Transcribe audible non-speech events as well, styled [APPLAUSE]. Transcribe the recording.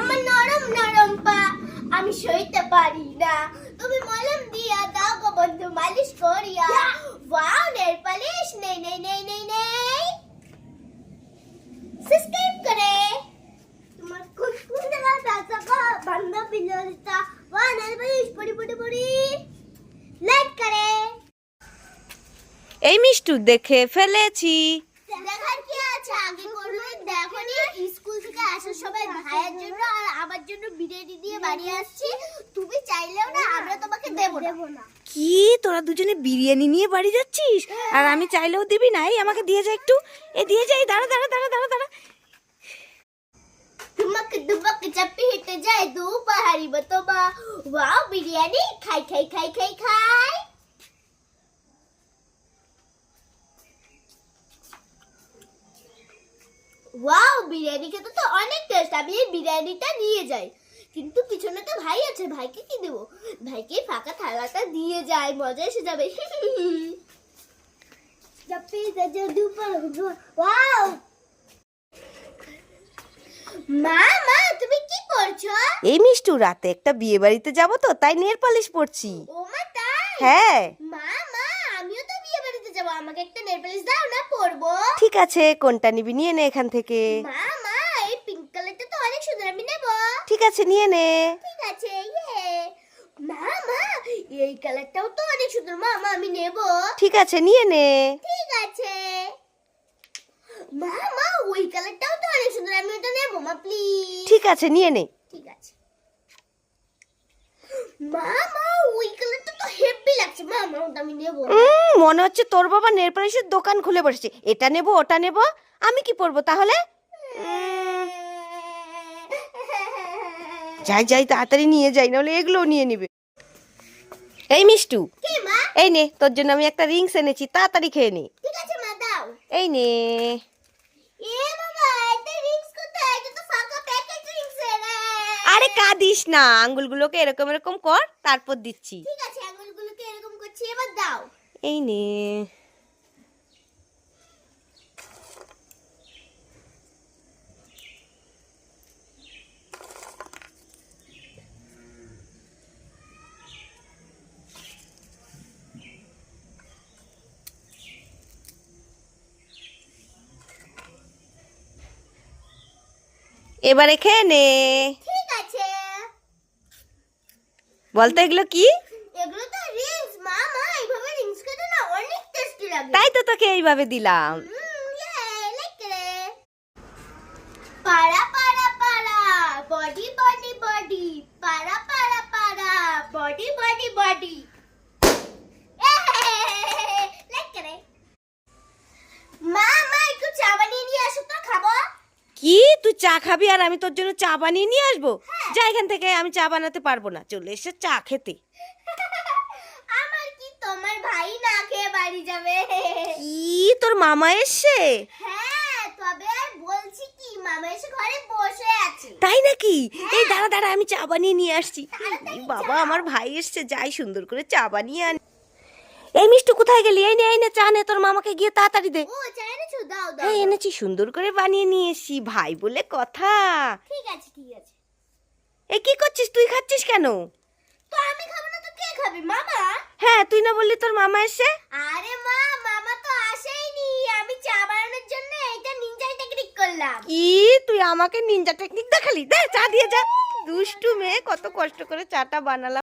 আমার নরম নরম পা আমি সইতে পারি না। তুমি মলম দিয়া দাও গো বন্ধু মালিশ করিয়া। ওয়াও নেল পালিশ নেই নেই নেই নেই নেই সাবস্ক্রাইব করে। তোমার কোন কোন জায়গা দাসা গো বান্ধব বিলতা ওয়া নেল পালিশ পড়ি পড়ি পড়ি লাইক করে। এই মিষ্টু দেখে ফেলেছি। দেখার কি আছে আগে কোনোদিন দেখোনি স্কুল থেকে আসার সময় ভাইয়ের জন্য আর আমার জন্য বিরিয়ানি দিয়ে বাড়ি আসছি। তুমি চাইলেও না আমরা তোমাকে দেবো না। কি? তোরা দুজনে বিরিয়ানি নিয়ে বাড়ি যাচ্ছিস? আর আমি চাইলেও দিবি না। এই আমাকে দিয়ে যা একটু। এ দিয়ে যাই দাঁড়া দাঁড়া দাঁড়া দাঁড়া দাঁড়া। ধুমক ধুমক চাপি হেঁটে যায় দু পাহাড়ি বতবা ওয়াও বিরিয়ানি। খাই খাই খাই খাই খাই। ওয়াও বিরিয়ানি খেতে তো অনেক টেস্ট আমি এই বিরিয়ানিটা নিয়ে যাই। কিন্তু পিছনে তো ভাই আছে ভাইকে কি দেবো? ভাইকে ফাঁকা থালাটা দিয়ে যায় মজা এসে যাবে। [LAUGHS] মা মা তুমি কি করছ? এই মিষ্টু রাতে একটা বিয়ে বাড়িতে যাব তো তাই নেল পালিশ পড়ছি ও মা তাই? হ্যাঁ। মা মা আমিও তো বিয়ে বাড়িতে যাব আমাকে একটা নেল পালিশ দাও না পরবো? ঠিক আছে কোনটা নিবি? নিয়ে নে এখান থেকে। মা মা এই পিঙ্ক কালারটা তো অনেক সুন্দর আমি নেব। ঠিক আছে নিয়ে নে। ঠিক আছে ইয়ে। মা মা এই কালারটাও তো অনেক সুন্দর। মা মা আমি নেব। ঠিক আছে নিয়ে নে। ঠিক আছে। মা মা ওই কালারটাও তো অনেক সুন্দর আমি ওটা নেব মা প্লিজ ঠিক আছে নিয়ে নে। ঠিক আছে। মা মা ওই কালারটা তো হেভি লাগছে। মা মা আমি নেব। মনে হচ্ছে তোর বাবা নেল দোকান খুলে বসেছে। এটা নেব ওটা নেব। আমি কি পরবো তাহলে? যাই যাই তাড়াতাড়ি নিয়ে যাই নাহলে এগুলোও নিয়ে নিবে। এই মিষ্টু এই নে তোর জন্য আমি একটা রিংস এনেছি তাড়াতাড়ি খেয়ে নে। ঠিক আছে মা দাও। এই নে। রে আরে কাঁদিস না আঙ্গুলগুলোকে এরকম এরকম কর তারপর দিচ্ছি। ঠিক আছে এবার দাও। এই নে। এবারে খেয়ে নে। ঠিক আছে। বলতো এগুলো কি? এগুলো তো রিংস মা মা এইভাবে রিংস খেতে না অনেক টেস্টি লাগে তাই তো তোকে এইভাবে দিলাম। পাড়া পাড়া পাড়া বডি বডি বডি পাড়া পাড়া পাড়া বডি বডি বডি মা মা একটু চা বানিয়ে নিয়ে আসো তো খাব। কি? তুই চা খাবি আর আমি তোর জন্য চা বানিয়ে নিয়ে আসব? যা এখান থেকে আমি চা বানাতে পারব না। চলে এসে চা খেতে। [LAUGHS] ভাই না খেয়ে বাড়ি যাবে। কি? তোর মামা এসছে? হ্যাঁ তবে বলছি কি মামা এসে ঘরে বসে আছে। তাই নাকি? এই দাঁড়া দাঁড়া আমি চা বানিয়ে নিয়ে আসছি। বাবা আমার ভাই এসছে যাই সুন্দর করে চা বানিয়ে আন। এই মিষ্টি কোথায় গেলি? এই নে এই নে চা নে তোর মামাকে গিয়ে তাড়াতাড়ি দে। ও চাই না দাও দাও হ্যাঁ এনেছি সুন্দর করে বানিয়ে নিয়ে এসছি। ভাই বলে কথা। ঠিক আছে ঠিক আছে। এ কি করছিস? তুই খাচ্ছিস কেন? তো আমি খাব না তো কে খাবে মামা হ্যাঁ তুই না বললি তোর মামা এসে? আরে মা মামা তো আসেইনি। আমি চা বানানোর জন্য এইটা নিনজা টেকনিক করলাম। ই তুই আমাকে নিনজা টেকনিক দেখালি? দে চা দিয়ে যা। দুষ্টু মেয়ে কত কষ্ট করে চাটা বানালাম।